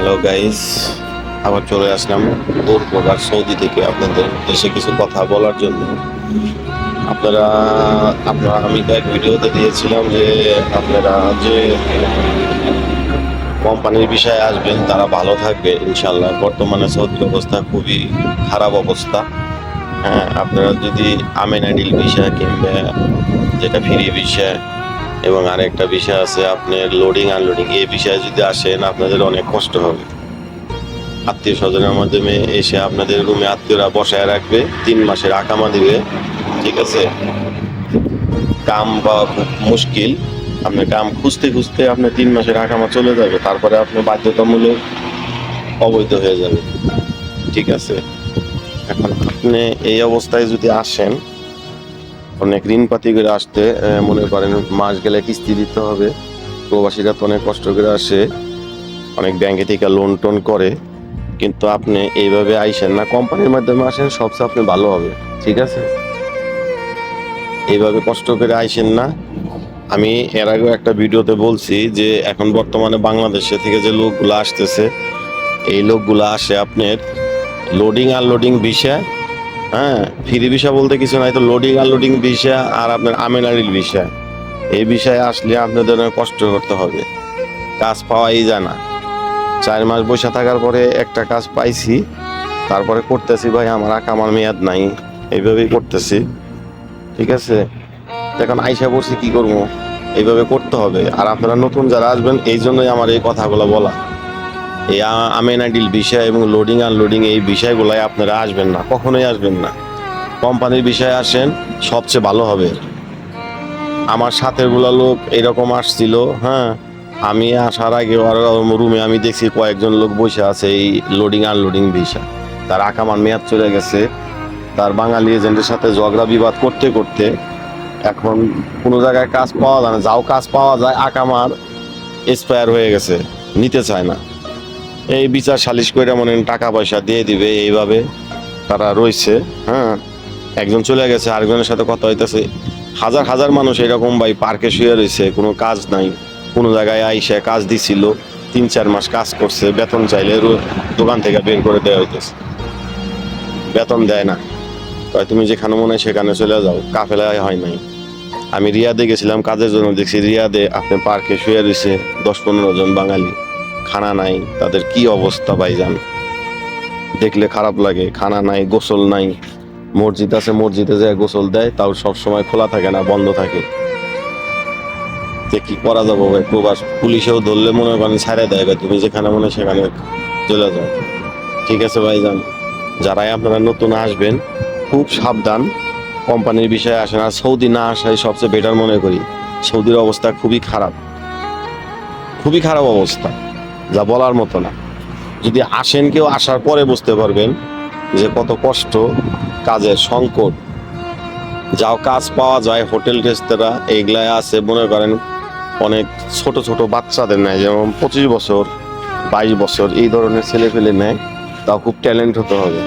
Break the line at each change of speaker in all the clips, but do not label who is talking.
Hello guys আবার চলে আসলাম দূর প্রকার সৌদি থেকে আপনাদের দেশে কিছু কথা বলার জন্য। আপনারা আপনারা আমি তো এক ভিডিওতে দিয়েছিলাম যে আপনারা যে কোম্পানির বিষয়ে আসবেন, তারা ভালো থাকবে ইনশাল্লাহ বর্তমানে সৌদির অবস্থা খুবই খারাপ অবস্থা। হ্যাঁ আপনারা যদি আমেনাডিল বিষয় কিংবা যেটা ফ্রি বিষয় এবং আরেকটা বিষয় আছে, আপনার লোডিং আনলোডিং এই বিষয়ে যদি আসেন, আপনাদের অনেক কষ্ট হবে। আত্মীয় স্বজনের মাধ্যমে এসে আপনাদের রুমে আত্মীয়রা বসায় রাখবে, তিন মাসের আকামা দিবে, ঠিক আছে? কাম বা মুশকিল। আপনার কাম খুঁজতে খুঁজতে আপনার তিন মাসের আকামা চলে যাবে, তারপরে আপনি বাধ্যতামূলক অবৈধ হয়ে যাবে ঠিক আছে? এখন আপনি এই অবস্থায় যদি আসেন অনেক ঋণ পাতি করে আসতে মনে করেন মাস গেলে কিস্তি দিতে হবে। প্রবাসীরা তো অনেক কষ্ট করে আসে, অনেক ব্যাংকে থেকে লোন টোন করে। কিন্তু আপনি এইভাবে আইসেন না, কোম্পানির মাধ্যমে আসেন সবচেয়ে আপনি ভালো হবে, ঠিক আছে? এইভাবে কষ্ট করে আইসেন না। আমি এর আগেও একটা ভিডিওতে বলছি যে, এখন বর্তমানে বাংলাদেশে থেকে যে লোকগুলো আসতেছে, এই লোকগুলো আসে আপনার লোডিং আনলোডিং বিষয় হ্যাঁ ফ্রি ভিসা বলতে কিছু নাই তো লোডিং আনলোডিং ভিসা আর আপনার আমেনারিল ভিসা এই বিষয়ে আসলে আপনাদের অনেক কষ্ট করতে হবে। কাজ পাওয়াই যায় না। চার মাস বসে থাকার পরে একটা কাজ পাইছি, তারপরে করতেছি ভাই, আমার আমার মেয়াদ নাই। এইভাবেই করতেছি। ঠিক আছে? এখন আইসা পড়ছি কি করব? এইভাবে করতে হবে। আর আপনারা নতুন যারা আসবেন, এই জন্যই আমার এই কথাগুলো বলা। এই আমেনাডিল বিষয় এবং লোডিং আনলোডিং এই বিষয়গুলাই আপনারা আসবেন না, কখনোই আসবেন না। কোম্পানির বিষয়ে আসেন, সবচেয়ে ভালো হবে। আমার সাথেরগুলো লোক এরকম আসছিল হ্যাঁ আমি আসার আগে রুমে আমি দেখছি কয়েকজন লোক বসে আছে এই লোডিং আনলোডিং বিষয়। তার আকামার মেয়াদ চলে গেছে। তার বাঙালি এজেন্টের সাথে ঝগড়া, বিবাদ করতে করতে এখন কোনো জায়গায় কাজ পাওয়া যায় না। যাও কাজ পাওয়া যায়, আকামার এক্সপায়ার হয়ে গেছে, নিতে চায় না। এই বিচার সালিশ করে মনে টাকা পয়সা দিয়ে দিবে, এইভাবে তারা রয়েছে হ্যাঁ? একজন চলে গেছে, আরেকজনের সাথে কথা হইতেছে। হাজার হাজার মানুষ এরকম ভাই পার্কে শুয়ে রয়েছে, কোনো কাজ নাই। কোনো জায়গায় আইসে কাজ দিছিল, তিন চার মাস কাজ করছে, বেতন চাইলে দোকান থেকে বের করে দেওয়া হইতেছে। বেতন দেয় না। তাই তুমি যেখানে মনে হয় সেখানে চলে যাও, কাফেলায় হয় নাই। আমি রিয়াদে গেছিলাম, কাজের জন্য দেখছি রিয়াদে আপনি পার্কে শুয়ে রয়েছে দশ পনেরো জন বাঙালি। খানা নাই তাদের কি অবস্থা ভাইজান? দেখলে খারাপ লাগে খানা নাই গোসল নাই। মসজিদ আছে মসজিদে যায় গোসল দেয় তাও সব সময় খোলা থাকে না বন্ধ থাকে। যে কি করা যাব ভাই প্রবাস পুলিশেও ধরলে মনে করেন ছাড়ে দেয় ভাই, তুমি যেখানে মনে সেখানে চলে যাও। ঠিক আছে ভাইজান যারাই আপনারা নতুন আসবেন খুব সাবধান। কোম্পানির বিষয়ে আসেন আর সৌদি না আসাই সবচেয়ে বেটার মনে করি। সৌদির অবস্থা খুবই খারাপ। খুবই খারাপ অবস্থা। যা বলার মতো না। যদি আসেন কেউ, আসার পরে বুঝতে পারবেন যে কত কষ্ট, কাজের সংকট। যাও, কাজ পাওয়া যায়, হোটেল রেস্তোরাঁ এইগুলাই আছে। মনে করেন অনেক ছোট ছোট বাচ্চাদের নেয়, যেমন পঁচিশ বছর, বাইশ বছর, এই ধরনের ছেলে পেলে নেয়, তাও খুব ট্যালেন্ট হতে হবে।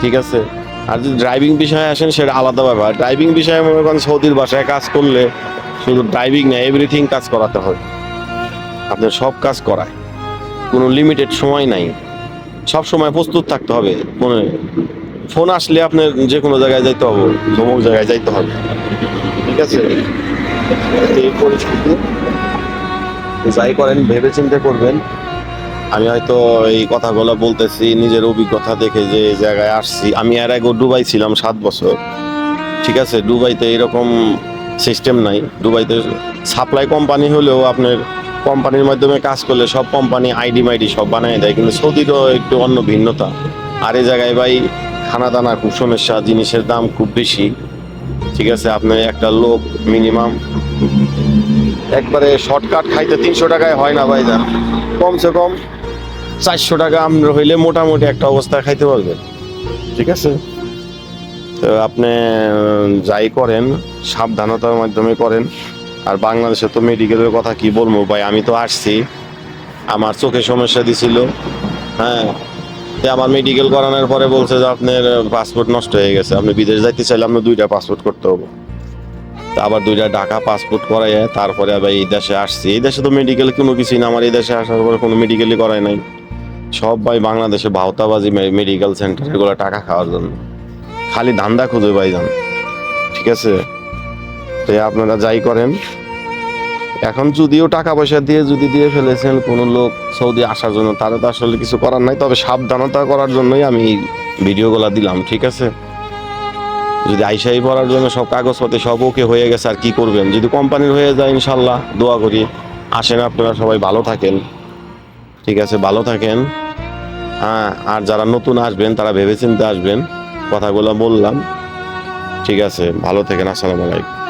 ঠিক আছে? আর যদি ড্রাইভিং বিষয়ে আসেন, সেটা আলাদা ব্যাপার। ড্রাইভিং বিষয়ে মনে করেন সৌদির বাসায় কাজ করলে শুধু ড্রাইভিং না, এভরিথিং কাজ করাতে হয়। আপনার সব কাজ করায়। কোনো লিমিটেড সময় নাই। সব সময় প্রস্তুত থাকতে হবে। ফোনে ফোন আসলে আপনার যে কোনো জায়গায় যাইতে হবে, অমুক জায়গায় যাইতে হবে। ঠিক আছে? এই পরিস্থিতি যাই করেন ভেবে চিন্তে করবেন। আমি হয়তো এই কথাগুলো বলতেছি, নিজের অভিজ্ঞতা দেখে যে জায়গায় আসছি। আমি এর আগে দুবাই ছিলাম সাত বছর। ঠিক আছে? দুবাইতে এরকম সিস্টেম নাই। দুবাইতে সাপ্লাই কোম্পানি হলেও আপনার কোম্পানির মাধ্যমে কাজ করলে সব কোম্পানি আইডি মাইডি সব বানিয়ে দেয়, কিন্তু সৌদিরও একটু অন্য ভিন্নতা। আর এই জায়গায় ভাই খানা দানা খুব সমস্যা, জিনিসের দাম খুব বেশি। ঠিক আছে আপনার একটা লোক মিনিমাম। একবারে শর্টকাট খাইতে তিনশো টাকায় হয় না ভাই যান। কমসে কম চারশো টাকা আমরা হইলে মোটামুটি একটা অবস্থা খাইতে পারবেন। ঠিক আছে? তো আপনি যাই করেন, সাবধানতার মাধ্যমে করেন। আর বাংলাদেশে তো মেডিকেলের কথা কি বলব ভাই? আমি তো আসছি। আমার চোখে সমস্যা দিছিল। হ্যাঁ? আমার মেডিকেল করানোর পরে বলছে যে আপনার পাসপোর্ট নষ্ট হয়ে গেছে। আপনি বিদেশ যাইতে চাইলে আপনার দুইটা পাসপোর্ট করতে হবে। আবার দুইটা ঢাকা পাসপোর্ট করাইয়া তারপরে আবার এই দেশে আসছি। এই দেশে তো মেডিকেল কোনো কিছুই না। আমার এই দেশে আসার পরে কোনো মেডিকেলই করাই নাই। সবাই বাংলাদেশে ভাওতাবাজি মেডিকেল সেন্টার এগুলো টাকা খাওয়ার জন্য। খালি ধান্দা খুঁজে পাই যান ঠিক আছে? তো আপনারা যাই করেন। এখন যদিও টাকা পয়সা দিয়ে যদি দিয়ে ফেলেছেন কোনো লোক সৌদি আসার জন্য, তারা তো আসলে কিছু করার নাই, তবে সাবধানতা করার জন্যই আমি ভিডিওগুলো দিলাম, ঠিক আছে? যদি আইসাই পড়ার জন্য সব কাগজপত্র সব ওকে হয়ে গেছে, আর কি করবেন? যদি কোম্পানির হয়ে যায়, ইনশাল্লাহ, দোয়া করি। আসেন আপনারা সবাই ভালো থাকেন। ঠিক আছে, ভালো থাকেন। হ্যাঁ আর যারা নতুন আসবেন, তারা ভেবেচিন্তে আসবেন। কথাগুলো বললাম। ঠিক আছে, ভালো থাকেন, আসসালামু আলাইকুম।